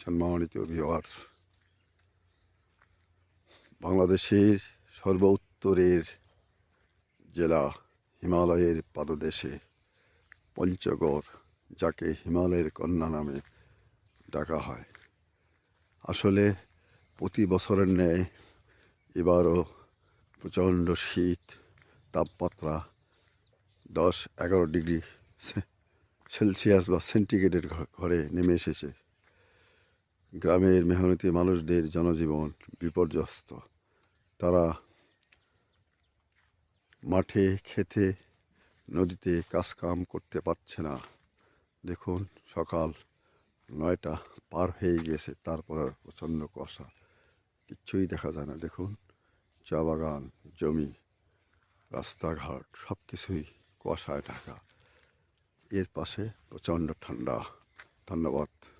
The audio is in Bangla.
সম্মানিত ভিওয়ার্স বাংলাদেশের সর্ব উত্তরের জেলা হিমালয়ের পাদদেশে পঞ্চগড়, যাকে হিমালয়ের কন্যা নামে ডাকা হয়। আসলে প্রতি বছরের ন্যায় এবারও প্রচণ্ড শীত, তাপমাত্রা দশ এগারো ডিগ্রি সেলসিয়াস বা সেন্টিগ্রেডের ঘরে নেমে এসেছে। গ্রামের মেহনতি মানুষদের জনজীবন বিপর্যস্ত। তারা মাঠে, খেতে, নদীতে কাজকাম করতে পারছে না। দেখুন, সকাল নয়টা পার হয়ে গেছে, তারপর প্রচণ্ড কুয়াশা। কিচ্ছুই দেখা যায় না। দেখুন, চা বাগান, জমি, রাস্তাঘাট সব কিছুই কুয়াশায় ঢাকা। এর পাশে প্রচণ্ড ঠান্ডা। ধন্যবাদ।